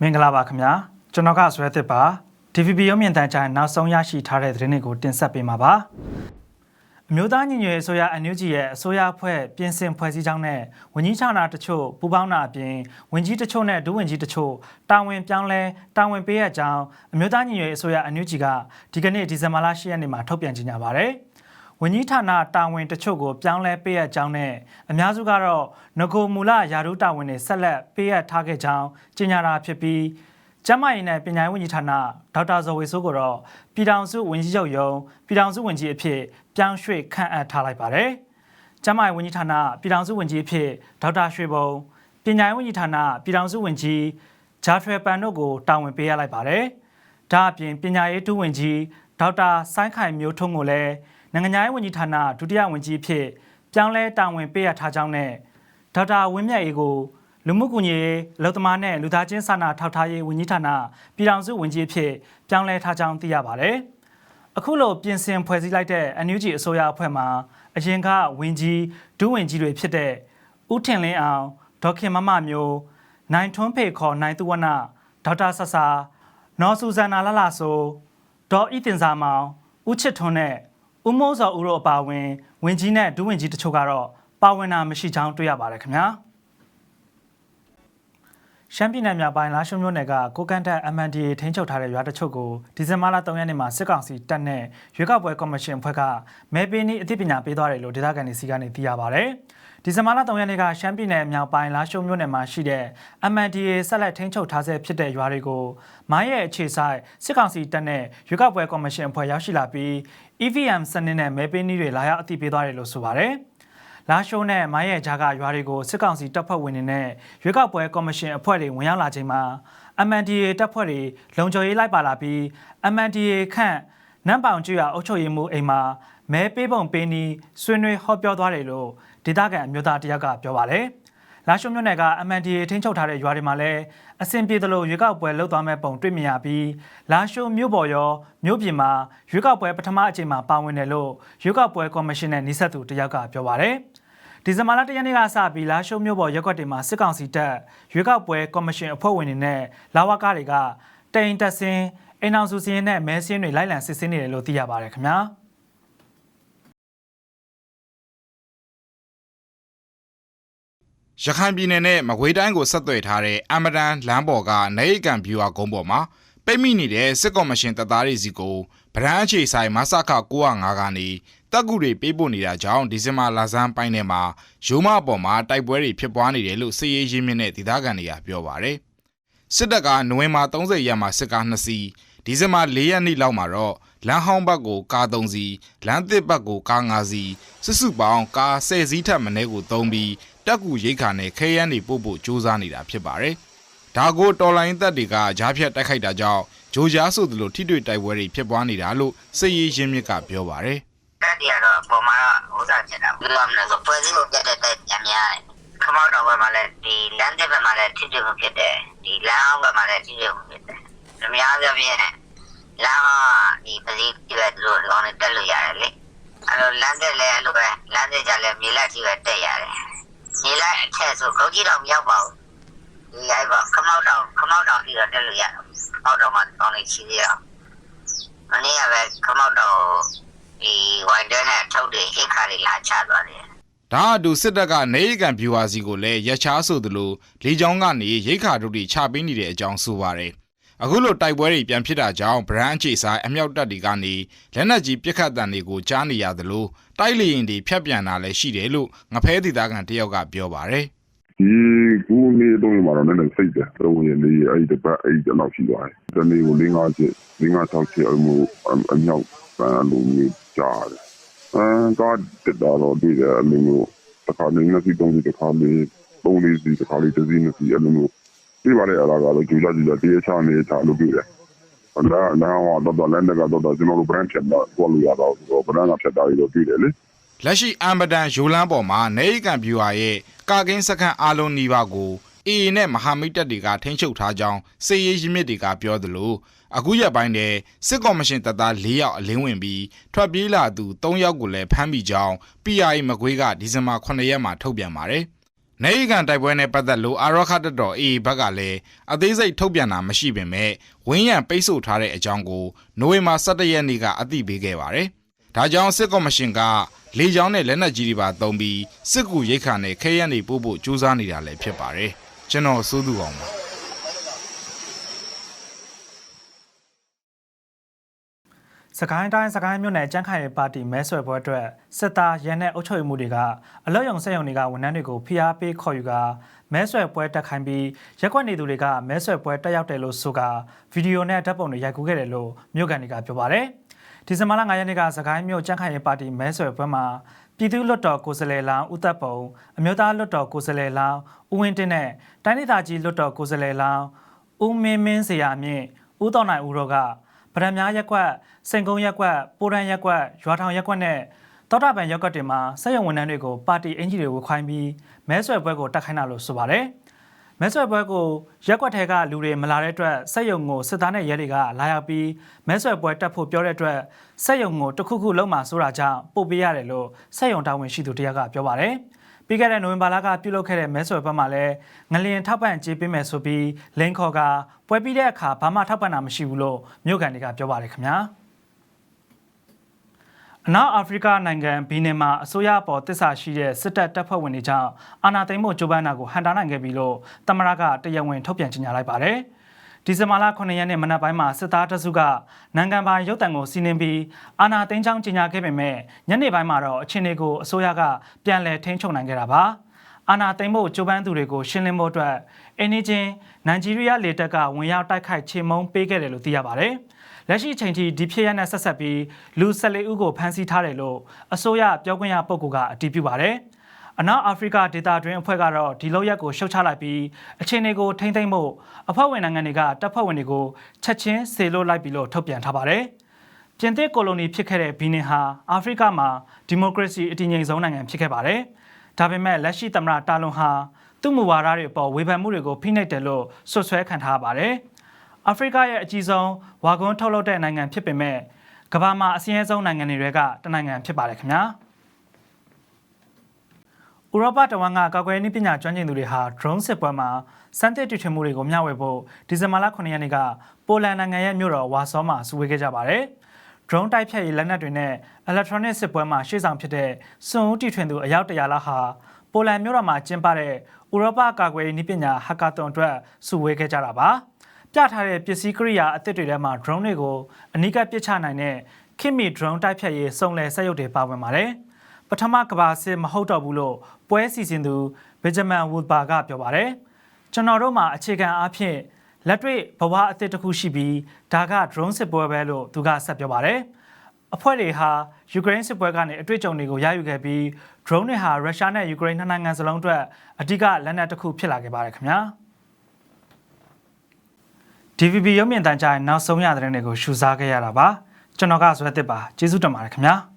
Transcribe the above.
မင်္ဂလာပါခင်ဗျာကျွန်တော်ကဇွဲသစ်ပါ DVB ရုပ်မြင်သံကြားနောက်ဆုံးရရှိထားတဲ့သတင်းတွေကိုတင်ဆက်ပေးမှာပါအမျိုးသားညီညွတ်ရေးအစိုးရ NUG ရဲ့အစိုးရအဖွဲ့ပြင်ဆင်ဖွဲ့စည်းကြောင်းနဲ့ဝန်ကြီးဌာနတချို့ပူးပေါင်းတာအပြင်ဝန်ကြီးတချို့နဲ့ဒုဝန်ကြီးတချို့တာဝန်ပြောင်းလဲတာဝန်ပေးရကြောင်းအမျိုးသားညီညွတ်ရေးအစိုးရ NUG ကဒီကနေ့ဒီဇင်ဘာလ10ရက်နေ့မှာထုတ်ပြန်ကြေညာပါတယ် ဝန်ကြီးဌာနတာဝန်တချို့ကိုပြောင်းလဲပေးရကြောင်းနဲ့အများစုကတော့ငကိုမူလယာရုတာဝန်တွေဆက်လက်ပေးရထားခဲ့ကြောင်းကြေညာတာဖြစ်ပြီးကျန်းမာရေးနဲ့ပညာရေးဝန်ကြီးဌာနဒေါက်တာဇော်ဝေဆိုးကိုတော့ပြည်ထောင်စုဝန်ကြီးချုပ်ယုံပြည်ထောင်စုဝန်ကြီးအဖြစ်ပြောင်းရွှေ့ခန့်အပ်ထားလိုက်ပါတယ်။ကျန်းမာရေးဝန်ကြီးဌာနပြည်ထောင်စုဝန်ကြီးအဖြစ်ဒေါက်တာရွှေဘုံပညာရေးဝန်ကြီးဌာနပြည်ထောင်စုဝန်ကြီးဂျာထွယ်ပန်တို့ကိုတာဝန်ပေးရလိုက်ပါတယ်။ဒါအပြင်ပညာရေးဒုဝန်ကြီးဒေါက်တာဆိုင်းခိုင်မျိုးထုံးကိုလည်း နိုင်ငံခြားရေးဝန်ကြီးဌာနဒုတိယဝန်ကြီးအဖြစ်ပြောင်းလဲတာဝန်ပေးရထားကြောင်းနဲ့ဒေါက်တာဝင်းမြတ်အေးကိုလူမှုကူညီရေးအလုပ်သမားနဲ့လူသားချင်းစာနာထောက်ထားရေးဝန်ကြီးဌာနပြည်ထောင်စုဝန်ကြီးအဖြစ်ပြောင်းလဲထားကြောင်းသိရပါတယ်။အခုလိုပြင်ဆင်ဖွဲ့စည်းလိုက်တဲ့ NUG အစိုးရအဖွဲ့မှာအရင်ကဝန်ကြီးဒုဝန်ကြီးတွေဖြစ်တဲ့ဦးထင်လင်းအောင်ဒေါက်ခင်မမမျိုးနိုင်ထွန်းဖေခေါ်နိုင်သူဝနဒေါက်တာဆဆာနော်ဆူဇန်နာလလဆိုဒေါ်ဤတင်စာမောင်ဦးချစ်ထွန်းနဲ့ ဦးမိုးစောဦးတို့အပါအဝင်ဝန်ကြီးနဲ့ဒုဝန်ကြီးတချို့ကတော့ပါဝင်တာမရှိကြောင်းတွေ့ရပါတယ်ခင်ဗျာရှမ်းပြည်နယ်မြောက်ပိုင်းလာရှုံမြို့နယ်ကကိုကန့်တက် MNDA ထိန်းချုပ်ထားတဲ့ရွာတချို့ကိုဒီဇင်ဘာလ3ရက်နေ့မှာစစ်ကောင်စီတပ်နဲ့ရွေးကောက်ပွဲကော်မရှင်အဖွဲ့ကမဲပေးနည်းအသိပညာပေးသွားတယ်လို့ဒေသခံတွေစီကနေသိရပါဗျ။ ဒီဇင်ဘာလ3ရက်နေ့ကရှမ်းပြည်နယ်မြောက်ပိုင်းလာရှုံမြို့နယ်မှာရှိတဲ့ MNDA ဆက်လက်ထိန်းချုပ်ထားဆဲဖြစ်တဲ့ရွာတွေကိုမိုင်းရဲ့အခြေဆိုင်စစ်ကောင်စီတပ်နဲ့ရွေးကောက်ပွဲကော်မရှင်အဖွဲ့ရောက်ရှိလာပြီး EVM စနစ်နဲ့မဲပေးနည်းတွေလာရောက်အသိပေးသွားတယ်လို့ဆိုပါတယ်။လာရှိုးနဲ့မိုင်းရဲ့ဂျာကရွာတွေကိုစစ်ကောင်စီတပ်ဖွဲ့ဝင်တွေနဲ့ရွေးကောက်ပွဲကော်မရှင်အဖွဲ့တွေဝင်ရောက်လာချိန်မှာ MNDA တပ်ဖွဲ့တွေလုံခြုံရေးလိုက်ပါလာပြီး MNDA ခန့် နမ်ပောင်ကျွရအုပ်ချုပ်ရေးမှူးအိမ်မှာမဲပေးပုံပေးနီးဆွေးနွေးဟောပြောသွားတယ်လို့ဒေသခံအမျိုးသားတယောက်ကပြောပါတယ်။လာရှုံမြို့နယ်က MNDA ထိန်းချုပ်ထားတဲ့ရွာတွေမှာလည်းအဆင်ပြေသလိုရွေးကောက်ပွဲလုပ်သွားမဲ့ပုံတွေ့မြင်ရပြီးလာရှုံမြို့ပေါ်ရောမြို့ပြင်မှာရွေးကောက်ပွဲပထမအကြိမ်မှာပါဝင်တယ်လို့ရွေးကောက်ပွဲကော်မရှင်နဲ့နှိဆက်သူတယောက်ကပြောပါတယ်။ဒီဇင်ဘာလ၁ရက်နေ့ကစပြီးလာရှုံမြို့ပေါ်ရက်ကွက်တွေမှာစစ်ကောင်စီတပ်ရွေးကောက်ပွဲကော်မရှင်အဖွဲ့ဝင်တွေနဲ့လာဝကတွေကတိန်တက်စင်း အိမ်အောင်စုစင်းနဲ့မဲစင်းတွေလိုက်လံစစ်ဆေးနေတယ်လို့သိရပါတယ်ခင်ဗျာ။ရခိုင်ပြည်နယ်နဲ့မကွေးတိုင်းကိုဆက်သွယ်ထားတဲ့အမဒန်လမ်းပေါ်ကနေအိကန်ဗျူဟာကုန်းပေါ်မှာပိတ်မိနေတဲ့စစ်ကော်မရှင်တပ်သားတွေစီကိုဗရန်အခြေဆိုင်မဆခ905ကနေတက်ကူတွေပေးပို့နေတာကြောင့်ဒီဇင်ဘာလဆန်းပိုင်းထဲမှာရိုးမအပေါ်မှာတိုက်ပွဲတွေဖြစ်ပွားနေတယ်လို့စစ်ရေးရင်းမြစ်နဲ့ဒေသခံတွေကပြောပါတယ်စစ်တပ်ကနိုဝင်ဘာ30ရက်မှာစစ်ကား2စီး ဒီဇင်ဘာ4ရက်နေ့လောက်မှာတော့လမ်းဟောင်းဘက်ကိုကား3စီးလမ်းသစ်ဘက်ကိုကား5စီးစုစုပေါင်းကား10စီးထပ်မင်းကိုသုံးပြီးတက်ကူရိတ်ခါနဲ့ခဲယမ်းတွေပို့ဖို့စူးစမ်းနေတာဖြစ်ပါတယ်ဒါကိုတော်လိုင်းတပ်တွေကကြားဖြတ်တိုက်ခိုက်တာကြောင့်ဂျိုကြားဆိုသလိုထိတွေ့တိုက်ပွဲတွေဖြစ်ပွားနေတာလို့စစ်ရေးရင်းမြစ်ကပြောပါတယ်တက်တရတော့ပုံမှန်ဥစားဖြစ်တာဘူးလို့မလို့ဆိုပွဲစည်းကိုပြတ်တဲ့တက်ညများတယ်ခမောက်တော်ဘက်မှာလည်းဒီလမ်းတစ်ဘက်မှာလည်းထိတွေ့မှုဖြစ်တယ်ဒီလမ်းအောင်ဘက်မှာလည်းထိတွေ့မှုဖြစ်တယ်အများပြပြင်း လမ်းဒီပစီပြည့်လို့လောင်းတက်လို့ရတယ်လေအဲ့လိုလမ်းတက်လည်းအဲ့လိုပဲလမ်းတက်ကြလည်းမြေလက်ကြီးပဲတက်ရတယ်မြေလက်အထက်ဆိုကောကြီးတော့မရောက်ပါဘူးဒီရိုက်ပါခမောက်တော်ခမောက်တော်ပြီးတော့တက်လို့ရတယ်ခမောက်တော်မှာတောင်းနေချီသေးတော့မနေ့ကပဲခမောက်တော်ဒီဝိုင်ဒန်နဲ့ထုတ်တဲ့အိတ်ခါတွေလာချသွားတယ်ဒါအတူစစ်တပ်ကနေရီကန်ဗျူဟာစီကိုလည်းရက်ချားဆိုသလိုလေကြောင်းကနေရိတ်ခါတို့တွေချပေးနေတဲ့အကြောင်းဆိုပါတယ် အခုလိုတိုက်ပွဲတွေပြန်ဖြစ်တာကြောင့်ဗရန်အခြေဆိုင်အမြောက်တပ်တွေကနေလက်နက်ကြီးပစ်ခတ်တံတွေကိုကြားနေရသလိုတိုက်လေရင်တွေဖြတ်ပြန်တာလည်းရှိတယ်လို့ငဖဲဒေသခံတယောက်ကပြောပါတယ်ဒီကူနေတော့မှာတော့လည်းစိတ်တယ်တော့ဝင်လေအဲ့ဒီပတ်အဲ့ဒီတော့ရှိသွားတယ်တနေ့ကို၄၅ချက်၄၅၆ချက်အမှုအမြောက်ပန်းလိုမျိုးကြားတယ်အဲတော့တက်တော့ဒီအလိုမျိုးတစ်ခါနေနေစီတုံးစီတစ်ခါလေးပုံးလေးစီတစ်ခါလေးတစ်စီးနှစ်စီအလိုမျိုး ဒီပါလေအလားကတော့ကြူကြကြတရေချနေချလို့ပြတယ်အဲ့ဒါတော့တော့လည်းလည်းကတော့ကျွန်တော်တို့ brand ဖြတ်တော့ကိုလိုရတော့ brand ကဖြတ်တာလို့ပြတယ်လေလက်ရှိအမ်ဘဒန်ရိုလန်းပေါ်မှာနေရီကန်ဗျူဟာရဲ့ကာကင်းစခန်းအားလုံးနီးပါးကိုအေအေနဲ့မဟာမိတ်တပ်တွေကထိန်းချုပ်ထားကြောင်းစစ်ရေးရင်းမြစ်တွေကပြောသလိုအခုရက်ပိုင်းတည်းစစ်ကော်မရှင်တပ်သား၄ယောက်အလင်းဝင်ပြီးထွက်ပြေးလာသူ၃ယောက်ကိုလည်းဖမ်းမိကြောင်း PRA မကွေးကဒီဇင်ဘာ9ရက်မှာထုတ်ပြန်ပါတယ် နေရီကန်တိုက်ပွဲနဲ့ပတ်သက်လို့အာရခတ်တော် AA ဘက်ကလည်းအသေးစိတ်ထုတ်ပြန်တာမရှိပေမဲ့ဝင်းရံပိတ်ဆို့ထားတဲ့အကြောင်းကိုနိုဝင်ဘာ17ရက်နေ့ကအသိပေးခဲ့ပါတယ်။ဒါကြောင့်စစ်ကော်မရှင်ကလေကြောင်းနဲ့လက်နက်ကြီးတွေပါသုံးပြီးစစ်ကူရိတ်ခါနဲ့ခဲယမ်းတွေပို့ဖို့ကြိုးစားနေတာလည်းဖြစ်ပါတယ်။ကျွန်တော်စိုးသူအောင်ပါ စကိုင်းတိုင်းစကိုင်းမြို့နယ်ကြမ်းခိုင်ရေးပါတီမဲဆွယ်ပွဲအတွက်စစ်သားရဲနဲ့အုပ်ချုပ်ရေးမှုတွေကအလွတ်ယုံစက်ယုံတွေကဝန်ထမ်းတွေကိုဖိအားပေးခေါ်ယူကမဲဆွယ်ပွဲတက်ခိုင်းပြီးရက်ကွက်နေသူတွေကမဲဆွယ်ပွဲတက်ရောက်တယ်လို့ဆိုကဗီဒီယိုနဲ့ဓာတ်ပုံတွေရိုက်ကူးခဲ့တယ်လို့မြို့ကန်တွေကပြောပါတယ်ဒီဇင်ဘာလ9ရက်နေ့ကစကိုင်းမြို့ကြမ်းခိုင်ရေးပါတီမဲဆွယ်ပွဲမှာပြည်သူ့လွှတ်တော်ကိုယ်စားလှယ်လောင်းဦးသက်ပုံအမျိုးသားလွှတ်တော်ကိုယ်စားလှယ်လောင်းဦးဝင်းတင်းနဲ့တိုင်းဒေသကြီးလွှတ်တော်ကိုယ်စားလှယ်လောင်းဦးမင်းမင်းစရာမြင့်ဦးတော်နိုင်ဦးတို့က ဗရမများရက်ကွက်စိန်ကုန်းရက်ကွက်ပိုးရန်ရက်ကွက်ရွာထောင်ရက်ကွက်နဲ့တောတာပန်ရက်ကွက်တွေမှာစက်ရုံဝန်ထမ်းတွေကိုပါတီအင်ဂျီတွေဝခိုင်းပြီးမဲဆွယ်ပွဲကိုတက်ခိုင်းတာလို့ဆိုပါတယ်။မဲဆွယ်ပွဲကိုရက်ကွက်ထဲကလူတွေမလာတဲ့အတွက်စက်ရုံကိုစစ်သားနဲ့ရဲတွေကလာရောက်ပြီးမဲဆွယ်ပွဲတက်ဖို့ပြောတဲ့အတွက်စက်ရုံကိုတစ်ခုခုလုံးမှဆိုတာကြောင့်ပို့ပေးရတယ်လို့စက်ရုံတာဝန်ရှိသူတယောက်ကပြောပါတယ်။ ပြီးခဲ့တဲ့နိုဝင်ဘာလကပြုလုပ်ခဲ့တဲ့မဲဆွယ်ပွဲမှာလည်းငလျင်ထောက်ပံ့ကြေးပေးမယ်ဆိုပြီးလင်းခေါ်ကပွဲပြီးတဲ့အခါဘာမှထောက်ပံ့တာမရှိဘူးလို့မြို့ကန်တွေကပြောပါတယ်ခင်ဗျာအနောက်အာဖရိကနိုင်ငံဘီနင်မှာအစိုးရအပေါ်တစ္ဆာရှိတဲ့စစ်တပ်တပ်ဖွဲ့ဝင်တွေကြောင့်အာဏာသိမ်းမှုကြိုးပမ်းတာကိုဟန်တာနိုင်ခဲ့ပြီလို့တမရကတရားဝင်ထုတ်ပြန်ကြေညာလိုက်ပါတယ် ဒီဇင်ဘာလ9ရက်နေ့မနက်ပိုင်းမှာစစ်သားတစုကနိုင်ငံပိုင်ရုပ်တံကိုစီးနင်းပြီးအာဏာသိမ်းကြောင်းကြေညာခဲ့ပေမဲ့ညနေပိုင်းမှာတော့အခြေအနေကိုအစိုးရကပြန်လည်ထိန်းချုပ်နိုင်ခဲ့တာပါအာဏာသိမ်းဖို့ကြိုးပမ်းသူတွေကိုရှင်းလင်းဖို့အတွက်အင်းနီချင်းနိုင်ဂျီးရီးယားလေတပ်ကဝင်ရောက်တိုက်ခိုက်ချေမှုန်းပေးခဲ့တယ်လို့သိရပါတယ်လက်ရှိအချိန်ထိဒီဖြစ်ရတဲ့ဆက်ဆက်ပြီးလူ14ဦးကိုဖမ်းဆီးထားတယ်လို့အစိုးရပြောခွင့်ရပုဂ္ဂိုလ်ကအတည်ပြုပါတယ် အနောက်အာဖရိကဒေသတွင်းအဖွဲ့ကတော့ဒီလောက်ရက်ကိုရှုတ်ချလိုက်ပြီးအခြေအနေကိုထိမ့်သိမ့်ဖို့အဖွဲ့ဝင်နိုင်ငံတွေကတပ်ဖွဲ့ဝင်တွေကိုချက်ချင်းစေလွှတ်လိုက်ပြီလို့ထုတ်ပြန်ထားပါတယ်။ပြင်သစ်ကိုလိုနီဖြစ်ခဲ့တဲ့ဘီနင်ဟာအာဖရိကမှာဒီမိုကရေစီအတည်ငြိမ်ဆုံးနိုင်ငံဖြစ်ခဲ့ပါတယ်။ဒါပေမဲ့လက်ရှိသမ္မတတာလွန်ဟာသူ့မူဝါဒတွေအပေါ်ဝေဖန်မှုတွေကိုဖိနှိပ်တယ်လို့ဆွဆွဲခံထားရပါတယ်။အာဖရိကရဲ့အကြီးဆုံးဝါကွန်းထုတ်လုပ်တဲ့နိုင်ငံဖြစ်ပေမဲ့ကမ္ဘာမှာအစင်းအဆုံးနိုင်ငံတွေကတနိုင်ငံဖြစ်ပါတယ်ခင်ဗျာ။ ဥရောပတဝန်ကကာကွယ်နည်းပညာကျွမ်းကျင်သူတွေဟာ drone စစ်ပွဲမှာစမ်းသစ်တီထွင်မှုတွေကိုမျှဝေဖို့ဒီဇင်ဘာလ9ရက်နေ့ကပိုလန်နိုင်ငံရဲ့မြို့တော်ဝါဆောမှာစုဝေးခဲ့ကြပါတယ်။ drone တိုက်ဖြတ်ရေးလက်နက်တွေနဲ့ electronic စစ်ပွဲမှာရှေ့ဆောင်ဖြစ်တဲ့စွန်ဦးတီထွင်သူအယောက်တရာလောက်ဟာပိုလန်မြို့တော်မှာကျင်းပတဲ့ဥရောပကာကွယ်နည်းပညာဟက်ကာသွန်အတွက်စုဝေးခဲ့ကြတာပါ။ပြထားတဲ့ပစ္စည်းကိရိယာအသစ်တွေထဲမှာ drone တွေကိုအနိကပစ်ချနိုင်တဲ့ခင်မီ drone တိုက်ဖြတ်ရေးစုံလည်စက်ရုပ်တွေပါဝင်ပါတယ်။ ပထမကဘာစစ်မဟုတ်တော့ဘူးလို့ပွဲစီစဉ်သူဘင်ဂျမန်ဝူဘာကပြောပါတယ်။ကျွန်တော်တို့မှာအခြေခံအားဖြင့်လက်တွေ့ဘဝအသစ်တစ်ခုရှိပြီးဒါက drone စစ်ပွဲပဲလို့သူကဆက်ပြောပါတယ်။အဖွဲ့တွေဟာယူကရိန်းစစ်ပွဲကနေအတွေ့အကြုံတွေကိုရယူခဲ့ပြီး drone တွေဟာရုရှားနဲ့ယူကရိန်းနှစ်နိုင်ငံစလုံးအတွက်အဓိကလက်နက်တစ်ခုဖြစ်လာခဲ့ပါတယ်ခင်ဗျာ။ DVB ရုပ်မြင်သံကြားနောက်ဆုံးရတဲ့တဲ့တွေကိုရှုစားခဲ့ရတာပါကျွန်တော်ကဆွဲသစ်ပါကျေးဇူးတင်ပါတယ်ခင်ဗျာ